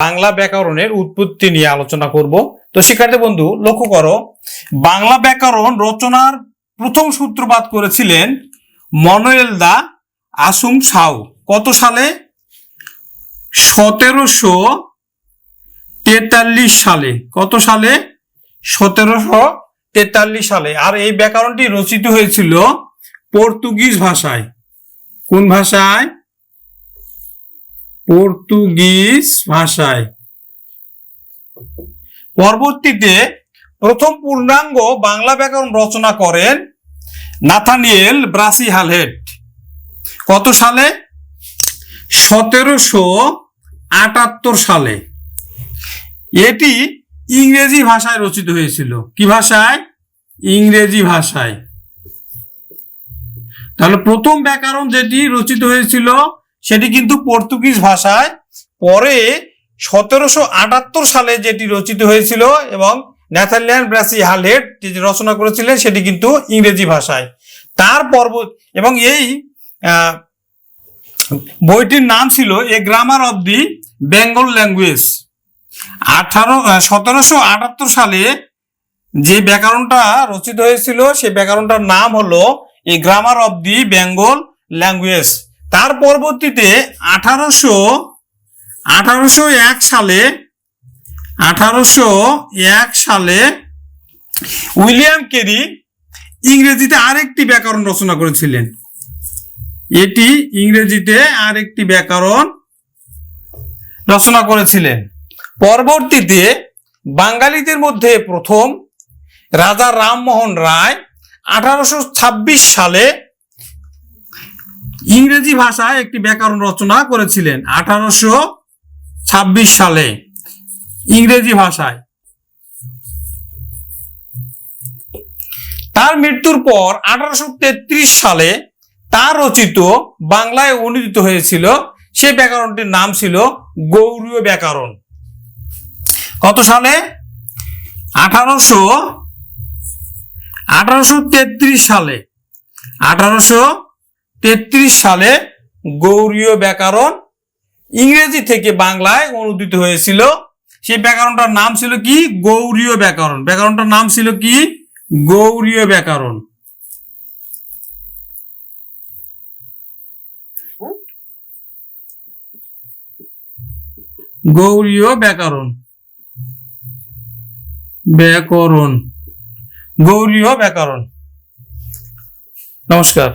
বাংলা ব্যাকরণের উৎপত্তি নিয়ে আলোচনা করব। তো শিক্ষার্থী বন্ধু, লক্ষ্য করো, বাংলা ব্যাকরণ রচনার প্রথম সূত্রপাত করেছিলেন মনোয়েল দা আসুম সাউ। কত সালে? সতেরোশো তেতাল্লিশ সালে। কত সালে? সতেরোশো তেতাল্লিশ সালে। আর এই ব্যাকরণটি রচিত হয়েছিল পর্তুগিজ ভাষায়। কোন ভাষায়? পর্তুগিজ ভাষায়। পরবর্তীতে প্রথম পূর্ণাঙ্গ বাংলা ব্যাকরণ রচনা করেন নাথানিয়েল ব্রাসি হালহেট কত সালে? সতেরোশো আটাত্তর সালে। এটি ইংরেজি ভাষায় রচিত হয়েছিল। কি ভাষায়? ইংরেজি ভাষায়। তাহলে প্রথম ব্যাকরণ যেটি রচিত হয়েছিল সেটি কিন্তু পর্তুগিজ ভাষায় পরে সতেরোশো আটাত্তর সালে যেটি রচিত হয়েছিল এবং ন্যাথারল্যান্ড ব্রাসি হালেট যেটি রচনা করেছিলেন সেটি কিন্তু ইংরেজি ভাষায়। তার পর্ব এবং এই বইটির নাম ছিল a grammar of the Bengal language. আঠারো সতেরোশো আটাত্তর সালে যে ব্যাকরণটা রচিত হয়েছিল সেই ব্যাকরণটার নাম হলো a grammar of the Bengal language. তার পরবর্তীতে আঠারোশো আঠারোশো এক সালে, আঠারোশো এক সালে উইলিয়াম কেরি ইংরেজিতে আরেকটি ব্যাকরণ রচনা করেছিলেন। এটি ইংরেজিতে আরেকটি ব্যাকরণ রচনা করেছিলেন। পরবর্তীতে বাঙালিদের মধ্যে প্রথম রাজা রামমোহন রায় আঠারোশো ছাব্বিশ সালে ইংরেজি ভাষায় একটি ব্যাকরণ রচনা করেছিলেন আঠারোশো ছাব্বিশ সালে, ইংরেজি ভাষায়। তার মৃত্যুর পর আঠারোশো তেত্রিশ সালে তার রচিত বাংলায় অনুদিত হয়েছিল, সেই ব্যাকরণটির নাম ছিল গৌরীয় ব্যাকরণ। কত সালে? আঠারোশো আঠারোশো সালে, আঠারোশো তেত্রিশ সালে গৌরীয় ব্যাকরণ ইংরেজি থেকে বাংলায় অনুদিত হয়েছিল। সেই ব্যাকরণটার নাম ছিল কি? গৌরীয় ব্যাকরণ। ব্যাকরণটার নাম ছিল কি? গৌরীয় ব্যাকরণ। গৌরীয় ব্যাকরণ। ব্যাকরণ। গৌরীয় ব্যাকরণ। নমস্কার।